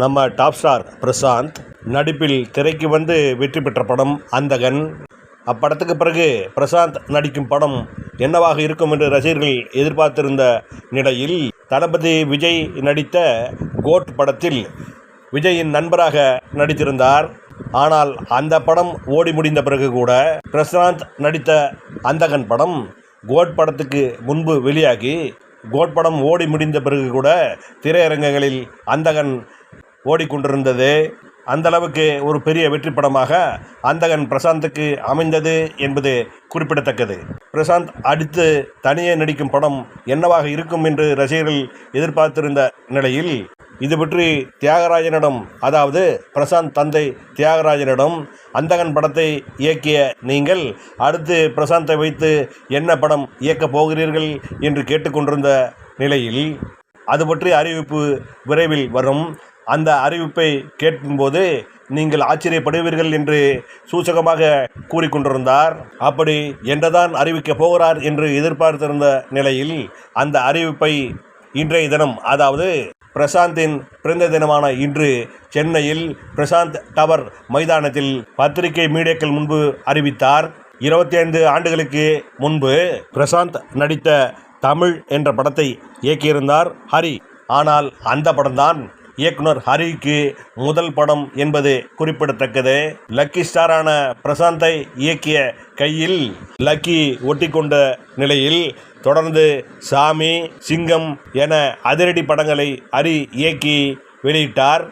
நம்ம top star Prashanth நடிப்பில் திரைக்கு வந்து வெற்றி பெற்ற படம் அந்தகன். அப்படத்துக்கு பிறகு பிரசாந்த் நடிக்கும் படம் என்னவாக இருக்கும் என்று ரசிகர்கள் எதிர்பார்த்திருந்த நிலையில் தளபதி விஜய் நடித்த கோட் படத்தில் விஜயின் நண்பராக நடித்திருந்தார். ஆனால் அந்த படம் ஓடி முடிந்த பிறகு கூட பிரசாந்த் நடித்த அந்தகன் படம் கோட் படத்துக்கு முன்பு வெளியாகி கோட் படம் ஓடி முடிந்த பிறகு கூட திரையரங்குகளில் அந்தகன் ஓடிக்கொண்டிருந்தது. அந்த அளவுக்கு ஒரு பெரிய வெற்றி படமாக அந்தகன் பிரசாந்துக்கு அமைந்தது என்பது குறிப்பிடத்தக்கது. பிரசாந்த் அடுத்து தனியே நடிக்கும் படம் என்னவாக இருக்கும் என்று ரசிகர்கள் எதிர்பார்த்திருந்த நிலையில் இது பற்றி தியாகராஜனிடம் அதாவது பிரசாந்த் தந்தை தியாகராஜனிடம் அந்தகன் படத்தை இயக்கிய நீங்கள் அடுத்து பிரசாந்தை வைத்து என்ன படம் இயக்கப் போகிறீர்கள் என்று கேட்டுக்கொண்டிருந்த நிலையில் அது பற்றி அறிவிப்பு விரைவில் வரும். அந்த அறிவிப்பை கேட்கும்போது நீங்கள் ஆச்சரியப்படுவீர்கள் என்று சூசகமாக கூறிக்கொண்டிருந்தார். அப்படி என்றுதான் அறிவிக்கப் போகிறார் என்று எதிர்பார்த்திருந்த நிலையில் அந்த அறிவிப்பை இன்றைய தினம் அதாவது பிரசாந்தின் பிறந்த தினமான இன்று சென்னையில் பிரசாந்த் டவர் மைதானத்தில் பத்திரிகை மீடியாக்கள் முன்பு அறிவித்தார். இருபத்தி ஐந்து ஆண்டுகளுக்கு முன்பு பிரசாந்த் நடித்த தமிழ் என்ற படத்தை இயக்கியிருந்தார் ஹரி. ஆனால் அந்த படம்தான் இயக்குனர் ஹரிக்கு முதல் படம் என்பது குறிப்பிடத்தக்கது. லக்கி ஸ்டாரான பிரசாந்தை இயக்கிய கையில் லக்கி ஒட்டிக்கொண்ட நிலையில் தொடர்ந்து சாமி சிங்கம் என அதிரடி படங்களை ஹரி இயக்கி வெளியிட்டார்.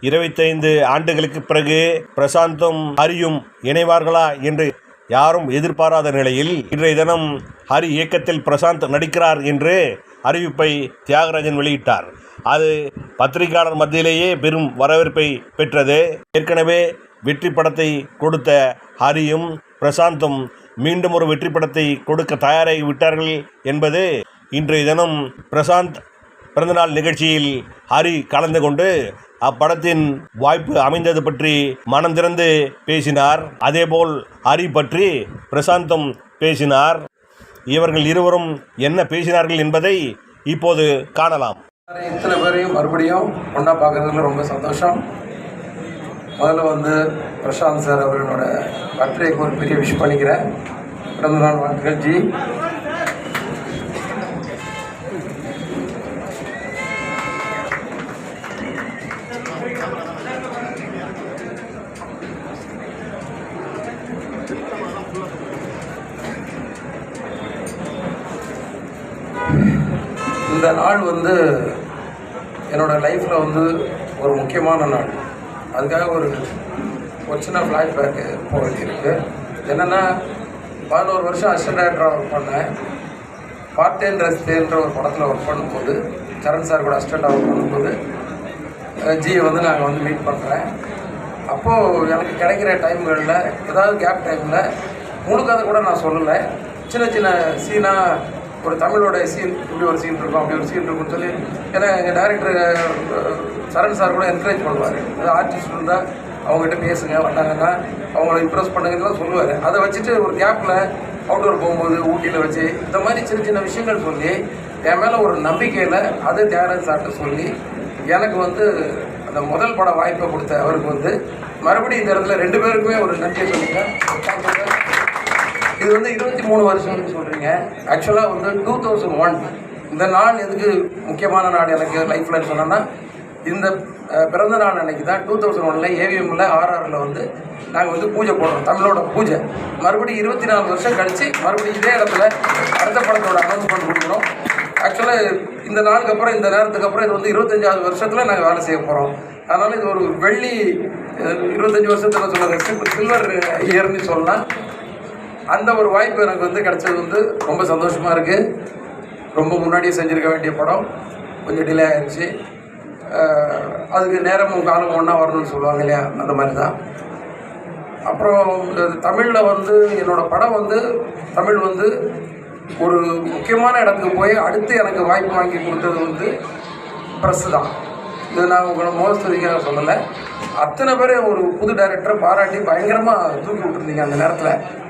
இருபத்தைந்து ஆண்டுகளுக்கு பிறகு பிரசாந்தும் ஹரியும் இணைவார்களா என்று யாரும் எதிர்பாராத நிலையில் இன்றைய தினம் ஹரி இயக்கத்தில் பிரசாந்த் நடிக்கிறார் என்று அறிவிப்பை தியாகராஜன் வெளியிட்டார். அது பத்திரிகையாளர் மத்தியிலேயே பெரும் வரவேற்பை பெற்றது. ஏற்கனவே வெற்றி படத்தை கொடுத்த ஹரியும் பிரசாந்தும் மீண்டும் ஒரு வெற்றி படத்தை கொடுக்க தயாராகி விட்டார்கள் என்பது இன்றைய தினம் பிரசாந்த் பிறந்தநாள் நிகழ்ச்சியில் ஹரி கலந்து கொண்டு அப்படத்தின் வாய்ப்பு அமைந்தது பற்றி மனம் திறந்து பேசினார். அதேபோல் ஹரி பற்றி பிரசாந்தும் பேசினார். இவர்கள் இருவரும் என்ன பேசினார்கள் என்பதை இப்போது காணலாம். இத்தனை பேரையும் மறுபடியும் ஒன்றா பார்க்குறதுல ரொம்ப சந்தோஷம். முதல்ல வந்து பிரசாந்த் சார் அவர்களோட பர்த்டேக்கு ஒரு பெரிய விஷ் பண்ணிக்கிறேன். பிறந்தநாள் வாழ்த்துக்கள் ஜி. இந்த நாள் வந்து என்னோட லைஃப்பில் வந்து ஒரு முக்கியமான நாள். அதுக்காக ஒரு ஒரு சின்ன ஃப்ளாஷ்பேக்கு போக வேண்டியிருக்கு. என்னென்னா பதினோரு வருஷம் அசிஸ்டன்ட் டேரக்டராக ஒர்க் பண்ணேன். டைம் ரஸ்தேன்ற ஒரு படத்தில் ஒர்க் பண்ணும்போது சரண் சார் கூட அசிஸ்டண்ட்டாக ஒர்க் பண்ணும்போது ஜியை வந்து நாங்கள் வந்து மீட் பண்ணுறேன் அப்போது எனக்கு கிடைக்கிற டைம்களில் ஏதாவது கேப் டைமில் முழுக்காத கூட நான் சொல்லலை. சின்ன சின்ன சீனாக ஒரு தமிழோட சீன் இப்படி ஒரு சீன் இருக்கும் அப்படி ஒரு சீன் இருக்கும்னு சொல்லி ஏன்னா எங்கள் டேரக்டர் சரண் சார் கூட என்கரேஜ் பண்ணுவார். ஏதாவது ஆர்டிஸ்ட் இருந்தால் அவங்ககிட்ட பேசுங்க வந்தாங்கன்னா அவங்கள இம்ப்ரெஸ் பண்ணுங்கன்னு சொல்லுவார். அதை வச்சுட்டு ஒரு கேப்பில் அவுட்டோர் போகும்போது ஊட்டியில் வச்சு இந்த மாதிரி சின்ன சின்ன விஷயங்கள் சொல்லி என் மேலே ஒரு நம்பிக்கையில் அது தியாகராஜ் சார்கிட்ட சொல்லி எனக்கு வந்து அந்த முதல் பட வாய்ப்பை கொடுத்த அவருக்கு வந்து மறுபடியும் இந்த இடத்துல ரெண்டு பேருக்குமே ஒரு நன்றியை சொல்லுங்க இது வந்து இருபத்தி மூணு வருஷம்னு சொல்கிறீங்க ஆக்சுவலாக வந்து டூ தௌசண்ட் ஒன் இந்த நாள் எதுக்கு முக்கியமான நாடு எனக்கு லைஃப்பில் சொன்னேன்னா இந்த பிறந்த நாள் அன்னைக்கு தான் டூ தௌசண்ட் ஒனில் ஏவிஎம்மில் ஆர்ஆரில் வந்து நாங்கள் வந்து பூஜை போடுறோம் தமிழோட பூஜை. மறுபடியும் இருபத்தி நாலு வருஷம் கழித்து மறுபடியும் இதே இடத்துல அடுத்த படத்தோட அனௌன்ஸ்மெண்ட் கொடுக்குறோம். ஆக்சுவலாக இந்த நாளுக்கு அப்புறம் இந்த நேரத்துக்கு அப்புறம் இது வந்து இருபத்தஞ்சாவது வருஷத்தில் நாங்கள் வேலை செய்ய போகிறோம் அதனால் இது ஒரு வெள்ளி இருபத்தஞ்சி வருஷத்தில் சொல்லுங்கள் சில்வர் இயர்னு சொல்லலாம். அந்த ஒரு வாய்ப்பு எனக்கு வந்து கிடைச்சது வந்து ரொம்ப சந்தோஷமாக இருக்குது ரொம்ப முன்னாடியே செஞ்சுருக்க வேண்டிய படம். கொஞ்சம் டிலே ஆயிடுச்சு அதுக்கு நேரமும் காலமும் ஒன்றா வரணும்னு சொல்லுவாங்க இல்லையா? அந்த மாதிரி தான் அப்புறம் தமிழில் வந்து என்னோடய படம் வந்து தமிழ் வந்து ஒரு முக்கியமான இடத்துக்கு போய் அடுத்து எனக்கு வாய்ப்பு வாங்கி கொடுத்தது வந்து ப்ரெஸ்ஸு தான். இது நான் உங்களை மோசத்துக்காக சொல்லலை. அத்தனை பேர் ஒரு புது டைரக்டரை பாராட்டி பயங்கரமாக தூக்கி விட்டுருந்தீங்க அந்த நேரத்தில்.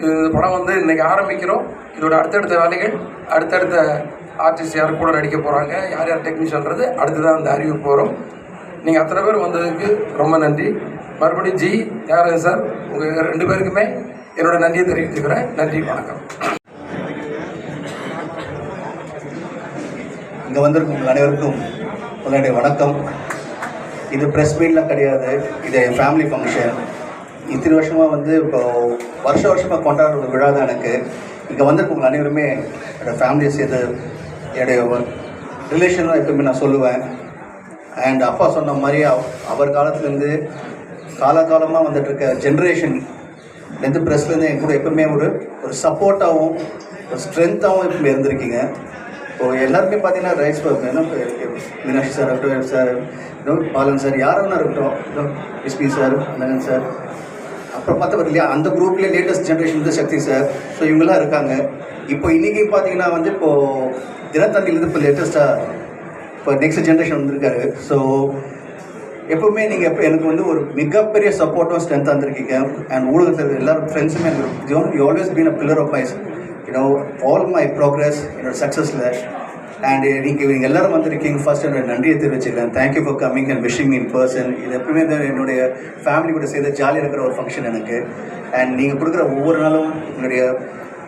இந்த படம் வந்து இன்றைக்கி ஆரம்பிக்கிறோம். இதோட அடுத்தடுத்த வேலைகள் அடுத்தடுத்த ஆர்டிஸ்ட் யார் கூட நடிக்க போகிறாங்க யார் யார் டெக்னீஷியன்றது அடுத்ததான் அந்த அறிவு போகிறோம் நீங்கள் அத்தனை பேர் வந்ததுக்கு ரொம்ப நன்றி. மறுபடியும் ஜி யார் சார்? உங்கள் ரெண்டு பேருக்குமே என்னோட நன்றியை தெரிவித்துக்கிறேன் நன்றி வணக்கம். இங்கே வந்திருக்கும் அனைவருக்கும் உங்களுடைய வணக்கம். இது ப்ரெஸ் மீட்லாம் கிடையாது. இது என் ஃபேமிலி ஃபங்க்ஷன் இத்தனை வருஷமாக வந்து இப்போ வருஷ வருஷமாக கொண்டாடுற ஒரு விழா தான் எனக்கு. இங்கே வந்திருக்கவங்க அனைவருமே என்னோடய ஃபேமிலியை சேர்ந்து என்னுடைய ரிலேஷன் எப்பவுமே நான் சொல்லுவேன். அண்ட் அப்பா சொன்ன மாதிரி அவர் காலத்துலேருந்து காலகாலமாக வந்துட்டு இருக்க ஜென்ரேஷன் எந்த ப்ரெஸ்லேருந்து என் கூட எப்பவுமே ஒரு ஒரு சப்போர்ட்டாகவும் ஒரு ஸ்ட்ரென்த்தாகவும் எப்பவுமே இருந்திருக்கீங்க. இப்போ எல்லாருமே பார்த்தீங்கன்னா ரைஸ் என்ன மீனாட்சி சார் இருக்கட்டும் சார் பாலன் சார் யாரும் இருக்கட்டும் எஸ்பி சார் நகன் சார் அப்புறம் பார்த்தவர் இல்லையா? அந்த குரூப்லேயே லேட்டஸ்ட் ஜென்ரேஷன் வந்து சக்தி சார் ஸோ இவங்கெல்லாம் இருக்காங்க. இப்போ இன்றைக்கி பார்த்தீங்கன்னா வந்து இப்போது தினத்தந்திலேருந்து இப்போ லேட்டஸ்ட்டாக இப்போ நெக்ஸ்ட் ஜென்ரேஷன் வந்திருக்காரு. ஸோ எப்பவுமே நீங்கள் எப்போ எனக்கு வந்து ஒரு மிகப்பெரிய சப்போர்ட்டும் ஸ்ட்ரென்த்தாக இருந்திருக்கீங்க. அண்ட் ஊடகத்தில் எல்லாரும் ஃப்ரெண்ட்ஸுமே எனக்கு you always been a pillar of mine you know all my progress என்னோட சக்ஸஸில் அண்ட் uh, நீங்கள் நீங்கள் எல்லாரும் வந்திருக்கீங்க. ஃபர்ஸ்ட் என்னோட நன்றியை தெரிவிச்சுக்கிறேன். Thank you for coming and wishing in person இது எப்பவுமே என்னுடைய ஃபேமிலி கூட சேர்ந்து ஜாலியாக இருக்கிற ஒரு ஃபங்க்ஷன் எனக்கு. அண்ட் நீங்கள் கொடுக்குற ஒவ்வொரு நாளும் என்னுடைய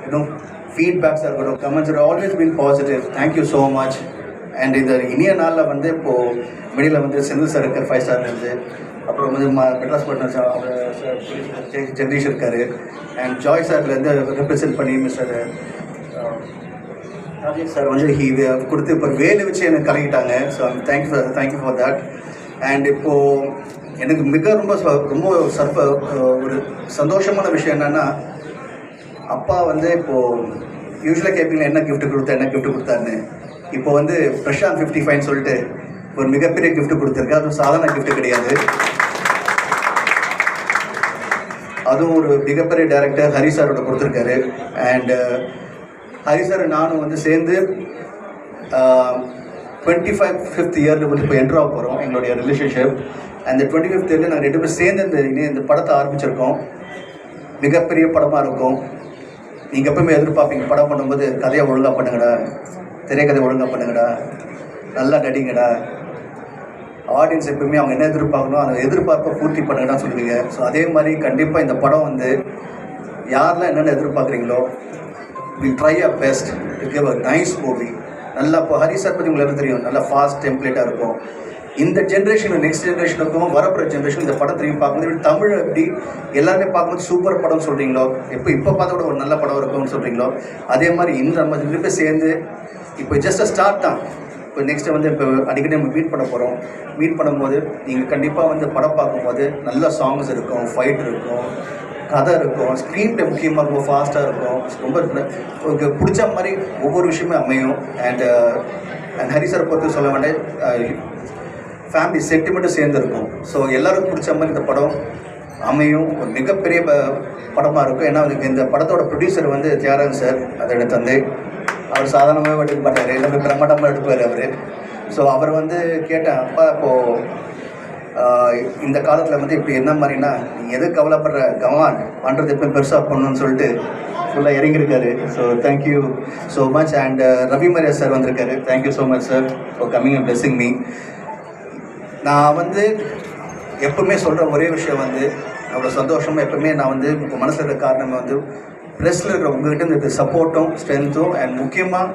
இன்னும் ஃபீட்பேக்ஸாக இருக்கட்டும் comments always been positive thank you so much and இந்த இனிய நாளில் வந்து இப்போது வெளியில் வந்து செந்தில் சார் இருக்கார் ஃபைவ் ஸ்டார்லேருந்து அப்புறம் வந்து மெட்ராஸ் பட்னர் சார் அவர் சார் ஜெகதீஷ் இருக்கார். அண்ட் ஜாய் சார்லேருந்து ரெப்ரசென்ட் பண்ணி மிஸ்டர் ராஜேஷ் சார் வந்து ஹீ கொடுத்து இப்போ வேலை வச்சு எனக்கு கலக்கிட்டாங்க. So thank you for thank you for that and இப்போது எனக்கு மிக ரொம்ப ச- ரொம்ப சர்ப ஒரு சந்தோஷமான விஷயம் என்னென்னா அப்பா வந்து இப்போது யூஸ்வலாக கேட்பீங்க என்ன கிஃப்ட் கொடுத்தா என்ன கிஃப்ட் கொடுத்தாருன்னு? இப்போ வந்து பிரஷாந்த் ஃபிஃப்டி ஃபைவ்னு சொல்லிட்டு ஒரு மிகப்பெரிய கிஃப்ட் கொடுத்துருக்கு. அதுவும் சாதாரண கிஃப்ட் கிடையாது. அதுவும் ஒரு மிகப்பெரிய டேரக்டர் ஹரி சாரோட கொடுத்துருக்காரு. அண்ட் ஹரி சார் நானும் வந்து சேர்ந்து டுவெண்ட்டி ஃபைவ் ஃபிஃப்த் இயரில் வந்து இப்போ என்ட்ரு ஆக போகிறோம் எங்களுடைய ரிலேஷன்ஷிப் அந்த டுவெண்ட்டி ஃபிஃப்த் இயரில் நாங்கள் ரெண்டு பேரும் சேர்ந்து இந்த இனி இந்த படத்தை ஆரம்பிச்சிருக்கோம். மிகப்பெரிய படமாக இருக்கும். நீங்கள் எப்பவுமே எதிர்பார்ப்பீங்க படம் பண்ணும்போது கதையை ஒழுங்காக பண்ணுங்கடா திரைக்கதை ஒழுங்காக பண்ணுங்கடா நல்லா நடிங்கடா. ஆடியன்ஸ் எப்பவுமே அவங்க என்ன எதிர்பார்க்கணும் அந்த எதிர்பார்ப்பை பூர்த்தி பண்ணுங்கன்னு சொல்லுவீங்க. ஸோ அதே மாதிரி கண்டிப்பாக இந்த படம் வந்து யாரெல்லாம் என்னென்ன எதிர்பார்க்குறீங்களோ will try a best to give a nice movie நல்லா இப்போ ஹரி சார் பற்றி உங்களுக்கு தெரியும். நல்லா ஃபாஸ்ட் டெம்ப்ளேட்டாக இருக்கும். இந்த ஜென்ரேஷனும் நெக்ஸ்ட் ஜென்ரேஷனுக்கும் வரப்போகிற ஜென்ரேஷன் இந்த படம் பார்க்கும்போது இப்படி தமிழ் எப்படி எல்லாருமே பார்க்கும்போது சூப்பர் படம் சொல்கிறீங்களோ எப்போ இப்போ பார்த்த கூட ஒரு நல்ல படம் இருக்கும்னு சொல்கிறீங்களோ அதே மாதிரி இந்த நம்ம திருப்பி சேர்ந்து இப்போ ஜஸ்ட் அ ஸ்டார்ட் தான். இப்போ நெக்ஸ்ட்டு வந்து இப்போ அடிக்கடி நம்ம மீட் பண்ண போகிறோம் மீட் பண்ணும்போது நீங்கள் கண்டிப்பாக வந்து படம் பார்க்கும்போது நல்ல சாங்ஸ் இருக்கும் ஃபைட் இருக்கும். கதை இருக்கும் ஸ்க்ரீன் முக்கியமாக இருக்கும் ஃபாஸ்ட்டாக இருக்கும். ரொம்ப உங்களுக்கு பிடிச்ச மாதிரி ஒவ்வொரு விஷயமே அமையும். அண்ட் அண்ட் ஹரி சார் பொறுத்து சொல்ல வேண்டிய ஃபேமிலி uh, சென்டிமெண்ட்டும் சேர்ந்துருக்கும் ஸோ எல்லாருக்கும் பிடிச்ச மாதிரி இந்த படம் அமையும். ஒரு மிகப்பெரிய ப- படமாக இருக்கும். ஏன்னா அதுக்கு இந்த படத்தோட ப்ரொடியூசர் வந்து தியாகராஜன் சார் அதோட தந்தை. அவர் சாதாரணமாக எடுக்க மாட்டார். எல்லாமே பிரமாண்டமாக எடுப்பார் அவர். ஸோ அவர் வந்து கேட்டேன் அப்பா இப்போது இந்த காலத்தில் வந்து இப்படி என்ன மாதிரின்னா நீ எது கவலைப்படுற? கவான் பண்ணுறது எப்போ பெருசாக பண்ணணும்னு சொல்லிட்டு ஃபுல்லாக இறங்கியிருக்காரு. So thank you so much and Ravi Mariya sir வந்திருக்காரு. Thank you so much sir for coming and blessing me நான் வந்து எப்பவுமே சொல்கிற ஒரே விஷயம் வந்து அவ்வளோ சந்தோஷமாக எப்பவுமே நான் வந்து உங்கள் மனசில் இருக்கிற காரணம் வந்து ப்ரெஸ்ஸில் இருக்கிற உங்கள்கிட்ட இருக்கிற சப்போர்ட்டும் ஸ்ட்ரென்த்தும் அண்ட் முக்கியமாக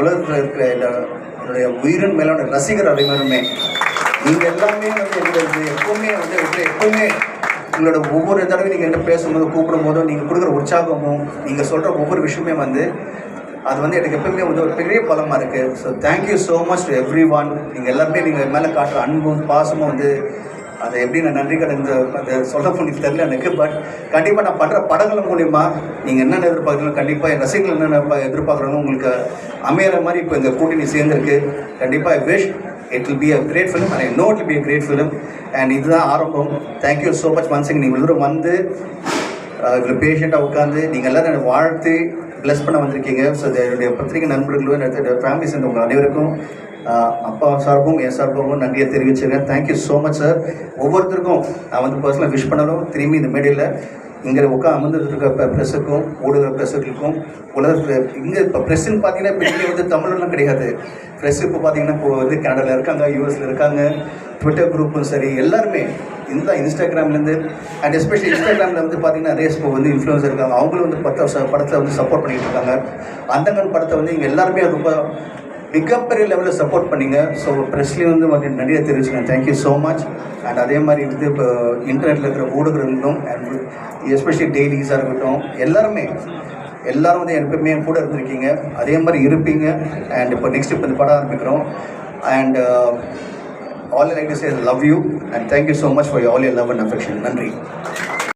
உலகத்தில் இருக்கிற என்னுடைய உயிரின் மேலான ரசிகர் அனைவருமே நீங்கள் எல்லாமே வந்து எங்களுக்கு எப்பவுமே வந்து எப்படி எப்பவுமே உங்களோட ஒவ்வொரு தடவை நீங்கள் என்ன பேசும்போது கூப்பிடும் போதும் நீங்கள் கொடுக்குற உற்சாகமும் நீங்கள் சொல்கிற ஒவ்வொரு விஷயமே வந்து அது வந்து எனக்கு எப்பவுமே வந்து ஒரு பெரிய பலமாக இருக்குது so thank you so much to everyone நீங்கள் எல்லாருமே நீங்கள் மேலே காட்டுற அன்பும் பாசமும் வந்து அதை எப்படி நான் நன்றி கடன் அதை சொல்ல முடியும் தெரியல எனக்கு பட் கண்டிப்பாக நான் பண்ணுற படங்கள் மூலிமா நீங்கள் என்னென்ன எதிர்பார்க்குறீங்க கண்டிப்பாக என் ரசிகர்கள் என்னென்ன எதிர்பார்க்குறாங்க உங்களுக்கு அமையிற மாதிரி இப்போ இந்த கூட்டணி சேர்ந்துருக்கு. கண்டிப்பாக wish it will be a great film and I know it be a great film and இதுதான் ஆரம்பம். தேங்க்யூ ஸோ மச் ஒன்ஸ் நீங்கள் இவ்வளோ வந்து இவ்வளோ பேஷண்ட்டாக உட்காந்து நீங்கள் எல்லோரும் என்னை வாழ்த்து ப்ளஸ் பண்ண வந்திருக்கீங்க. ஸோ என்னுடைய பத்திரிகை நண்பர்களும் என்னுடைய ஃபேமிலி சேர்ந்த உங்கள் அனைவருக்கும் அப்பா சார்பும் என் சார்பும் நன்றியை தெரிவிச்சிருக்கேன் thank you so much sir ஒவ்வொருத்தருக்கும் நான் வந்து பர்சனலாக விஷ் பண்ணணும். திரும்பி இந்த மேடையில் இங்கே உட்கா அமர்ந்துட்டு இருக்க ப்ரெஸ்ஸுக்கும் ஊடக ப்ரெஸ்ஸுகளுக்கும் உலக இங்கே இப்போ ப்ரெஸ்ஸுன்னு பார்த்தீங்கன்னா இப்போ இங்கே வந்து தமிழ்லாம் கிடையாது. ப்ரெஸ் இப்போ பார்த்தீங்கன்னா இப்போ வந்து கனடாவில் இருக்காங்க யூஎஸில் இருக்காங்க ட்விட்டர் குரூப்பும் சரி எல்லாருமே இந்த இன்ஸ்டாகிராம்லேருந்து அண்ட் எஸ்பெஷலி இன்ஸ்டாகிராமில் வந்து பார்த்தீங்கன்னா நிறைய இப்போ வந்து இன்ஃப்ளூயன்ஸ் இருக்காங்க. அவங்களும் வந்து பத்த படத்தில் வந்து சப்போர்ட் பண்ணிகிட்டு இருக்காங்க. அந்தங்கன் படத்தை வந்து இங்கே எல்லாருமே ரொம்ப மிகப்பெரிய லெவலில் சப்போர்ட் பண்ணீங்க. ஸோ ப்ரெஸ்லேயும் வந்து வந்து நிறைய தெரிவிச்சுக்கேன் thank you so much and அதே மாதிரி வந்து இப்போ இன்டர்நெட்டில் இருக்கிற ஊடகங்களும் அண்ட் எஸ்பெஷலி டெய்லிஸாக இருக்கட்டும் எல்லாருமே எல்லாரும் வந்து எப்பவுமே என் கூட இருந்திருக்கீங்க. அதே மாதிரி இருப்பீங்க. அண்ட் இப்போ நெக்ஸ்ட் இப்போ இந்த படம் ஆரம்பிக்கிறோம். And all like to say love you and thank you so much for all your love and affection நன்றி.